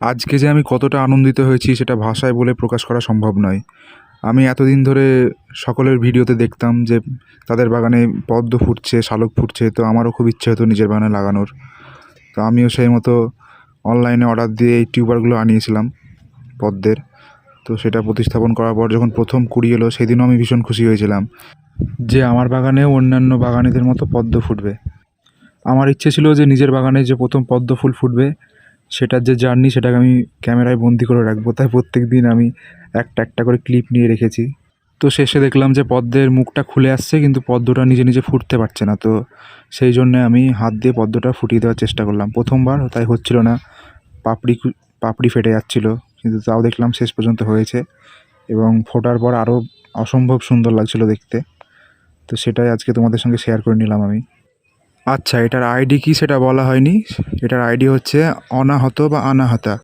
আজকে যে আমি কতটা আনন্দিত হয়েছি সেটা ভাষায় বলে প্রকাশ করা সম্ভব নয়। আমি এতদিন ধরে সকলের ভিডিওতে দেখতাম যে তাদের বাগানে পদ্ম ফুটছে, শালক ফুটছে, তো আমারও খুব ইচ্ছে হতো নিজের বাগানে লাগানোর। তো আমিও সেই মতো অনলাইনে অর্ডার দিয়ে এই টিউবারগুলো আনিয়েছিলাম পদ্মের। তো সেটা প্রতিস্থাপন করার পর যখন প্রথম কুড়ি এলো, সেদিনও আমি ভীষণ খুশি হয়েছিলাম যে আমার বাগানেও অন্যান্য বাগানিদের মতো পদ্ম ফুটবে। আমার ইচ্ছে ছিল যে নিজের বাগানে যে প্রথম পদ্ম ফুল ফুটবে সেটার যে জার্নি সেটাকে আমি ক্যামেরায় বন্দি করে রাখব। তাই প্রত্যেক দিন আমি একটা একটা করে ক্লিপ নিয়ে রেখেছি। তো শেষে দেখলাম যে পদ্মের মুখটা খুলে আসছে, কিন্তু পদ্মটা নিজে নিজে ফুটতে পারছে না। তো সেই জন্যে আমি হাত দিয়ে পদ্মটা ফুটিয়ে দেওয়ার চেষ্টা করলাম। প্রথমবার, তাই হচ্ছিল না। পাপড়ি পাপড়ি ফেটে যাচ্ছিল, কিন্তু তাও দেখলাম শেষ পর্যন্ত হয়েছে এবং ফোটার পর আরও অসম্ভব সুন্দর লাগছিল দেখতে। তো সেটাই আজকে তোমাদের সঙ্গে শেয়ার করে নিলাম আমি। আচ্ছা এটার আইডি কি সেটা বলা হয়নি? এটার আইডি হচ্ছে অনাহত বা আনাহাতা।